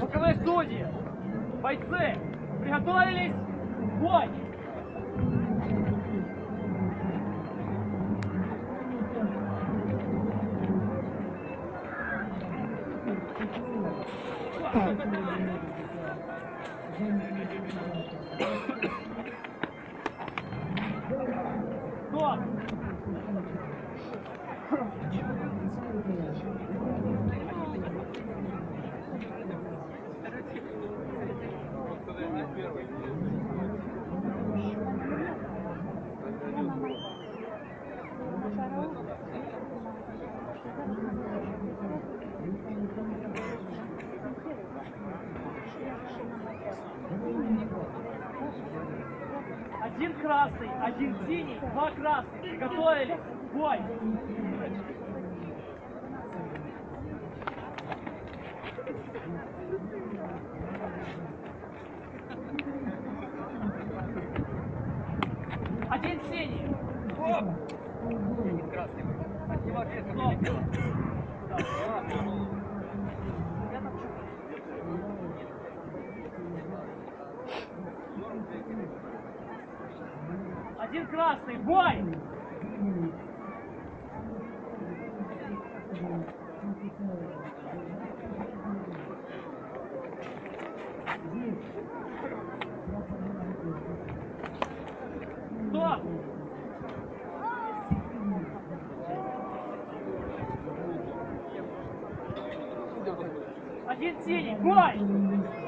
Боковые судьи! Бойцы! Приготовились! Бой! Стоп! Один красный, один синий, два красных. Приготовились! Бой! Один синий. Стоп! Красный. Стоп. Я Один красный, бой! Стоп! Один синий, бой!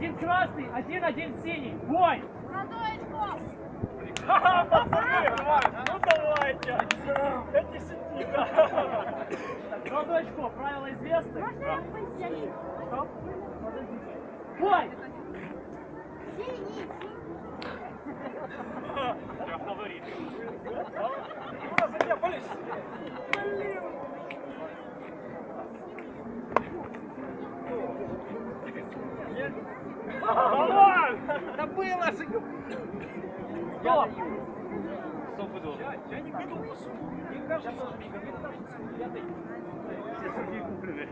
Один красный, один, один синий. Бой! Ха-ха, пацаны, ну давайте. Это сетика. Золотое очко, правила известны. Стоп. Подождите. Бой! Я фаворит. Судья, полез. Блин. Было же! Стоп! Стоп, буду. Я не буду. Мне кажется, мне кажется, я Все куплены.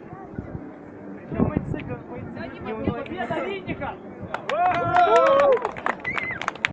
Причем мы цикл, мы цикл. Победа Винника!